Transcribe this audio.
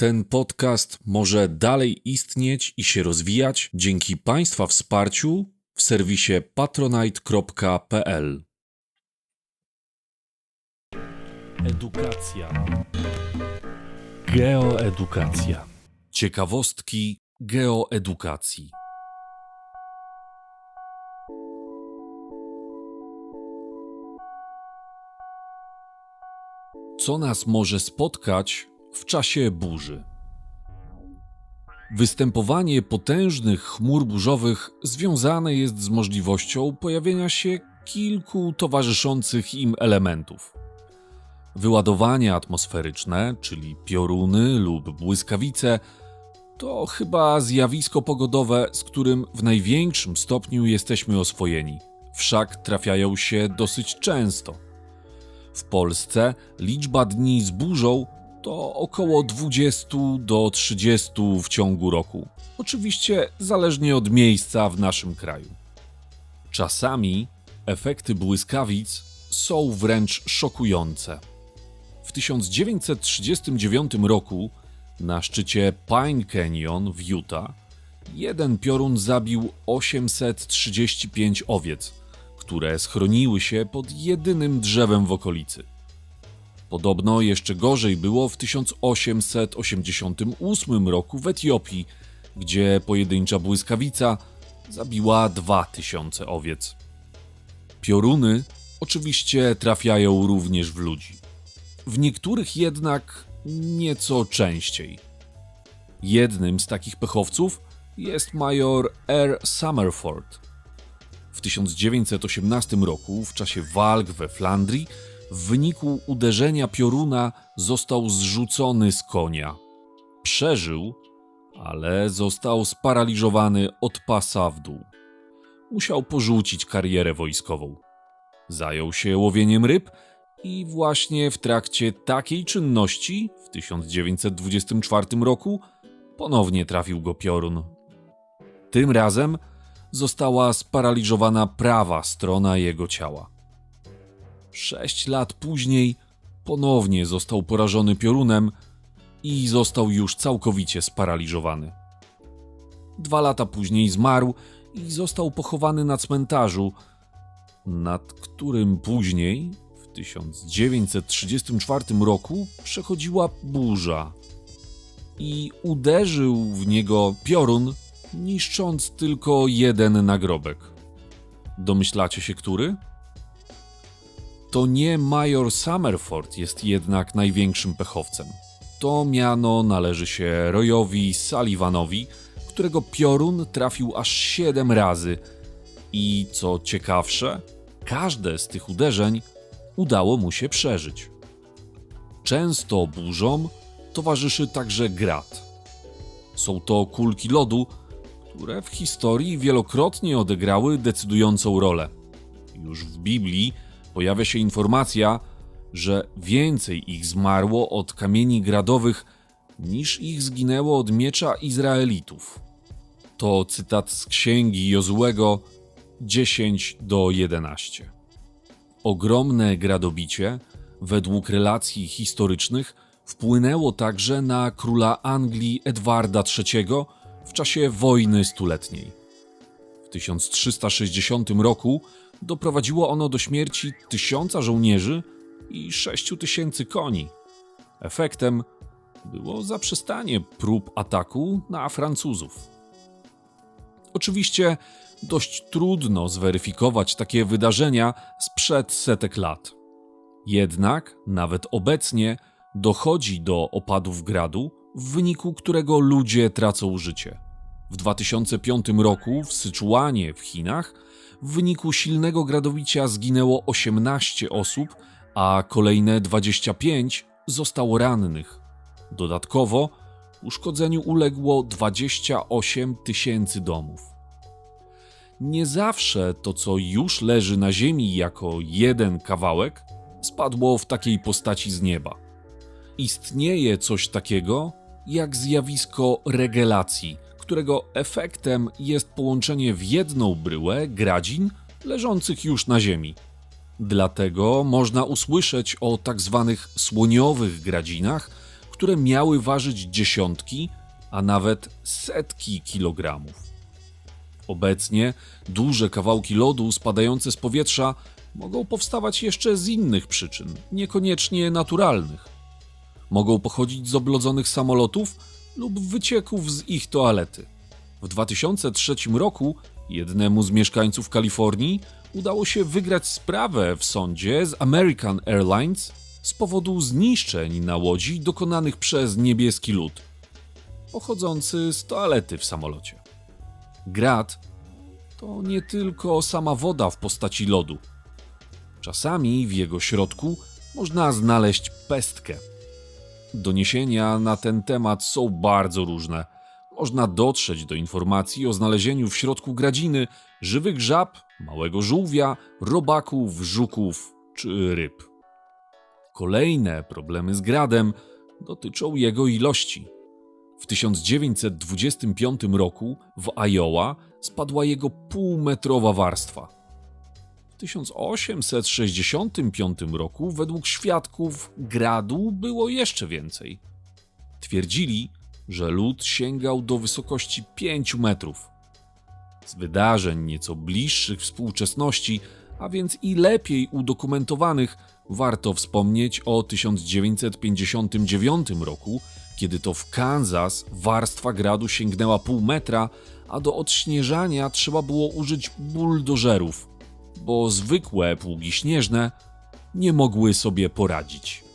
Ten podcast może dalej istnieć i się rozwijać dzięki Państwa wsparciu w serwisie patronite.pl. Edukacja. Geoedukacja. Ciekawostki geoedukacji. Co nas może spotkać w czasie burzy? Występowanie potężnych chmur burzowych związane jest z możliwością pojawienia się kilku towarzyszących im elementów. Wyładowania atmosferyczne, czyli pioruny lub błyskawice, to chyba zjawisko pogodowe, z którym w największym stopniu jesteśmy oswojeni, wszak trafiają się dosyć często. W Polsce liczba dni z burzą to około 20 do 30 w ciągu roku. Oczywiście zależnie od miejsca w naszym kraju. Czasami efekty błyskawic są wręcz szokujące. W 1939 roku na szczycie Pine Canyon w Utah jeden piorun zabił 835 owiec, które schroniły się pod jedynym drzewem w okolicy. Podobno jeszcze gorzej było w 1888 roku w Etiopii, gdzie pojedyncza błyskawica zabiła 2000 owiec. Pioruny oczywiście trafiają również w ludzi. W niektórych jednak nieco częściej. Jednym z takich pechowców jest major R. Summerford. W 1918 roku, w czasie walk we Flandrii, w wyniku uderzenia pioruna został zrzucony z konia. Przeżył, ale został sparaliżowany od pasa w dół. Musiał porzucić karierę wojskową. Zajął się łowieniem ryb i właśnie w trakcie takiej czynności w 1924 roku ponownie trafił go piorun. Tym razem została sparaliżowana prawa strona jego ciała. Sześć lat później ponownie został porażony piorunem i został już całkowicie sparaliżowany. Dwa lata później zmarł i został pochowany na cmentarzu, nad którym później, w 1934 roku, przechodziła burza i uderzył w niego piorun, niszcząc tylko jeden nagrobek. Domyślacie się, który? To nie major Summerford jest jednak największym pechowcem. To miano należy się Royowi Sullivanowi, którego piorun trafił aż siedem razy i co ciekawsze, każde z tych uderzeń udało mu się przeżyć. Często burzom towarzyszy także grat. Są to kulki lodu, które w historii wielokrotnie odegrały decydującą rolę. Już w Biblii pojawia się informacja, że więcej ich zmarło od kamieni gradowych niż ich zginęło od miecza Izraelitów. To cytat z księgi Jozłego 10 do 11. Ogromne gradobicie, według relacji historycznych, wpłynęło także na króla Anglii Edwarda III w czasie wojny stuletniej. W 1360 roku doprowadziło ono do śmierci tysiąca żołnierzy i sześciu tysięcy koni. Efektem było zaprzestanie prób ataku na Francuzów. Oczywiście dość trudno zweryfikować takie wydarzenia sprzed setek lat. Jednak nawet obecnie dochodzi do opadów gradu, w wyniku którego ludzie tracą życie. W 2005 roku w Syczuanie w Chinach w wyniku silnego gradobicia zginęło 18 osób, a kolejne 25 zostało rannych. Dodatkowo uszkodzeniu uległo 28 tysięcy domów. Nie zawsze to, co już leży na ziemi jako jeden kawałek, spadło w takiej postaci z nieba. Istnieje coś takiego jak zjawisko regelacji – którego efektem jest połączenie w jedną bryłę gradzin leżących już na ziemi. Dlatego można usłyszeć o tak zwanych słoniowych gradzinach, które miały ważyć dziesiątki, a nawet setki kilogramów. Obecnie duże kawałki lodu spadające z powietrza mogą powstawać jeszcze z innych przyczyn, niekoniecznie naturalnych. Mogą pochodzić z oblodzonych samolotów lub wycieków z ich toalety. W 2003 roku jednemu z mieszkańców Kalifornii udało się wygrać sprawę w sądzie z American Airlines z powodu zniszczeń na łodzi dokonanych przez niebieski lód, pochodzący z toalety w samolocie. Grad to nie tylko sama woda w postaci lodu. Czasami w jego środku można znaleźć pestkę. Doniesienia na ten temat są bardzo różne. Można dotrzeć do informacji o znalezieniu w środku gradziny żywych żab, małego żółwia, robaków, żuków czy ryb. Kolejne problemy z gradem dotyczą jego ilości. W 1925 roku w Iowa spadła jego półmetrowa warstwa. W 1865 roku według świadków gradu było jeszcze więcej. Twierdzili, że lód sięgał do wysokości 5 metrów. Z wydarzeń nieco bliższych współczesności, a więc i lepiej udokumentowanych, warto wspomnieć o 1959 roku, kiedy to w Kansas warstwa gradu sięgnęła pół metra, a do odśnieżania trzeba było użyć buldożerów, bo zwykłe pługi śnieżne nie mogły sobie poradzić.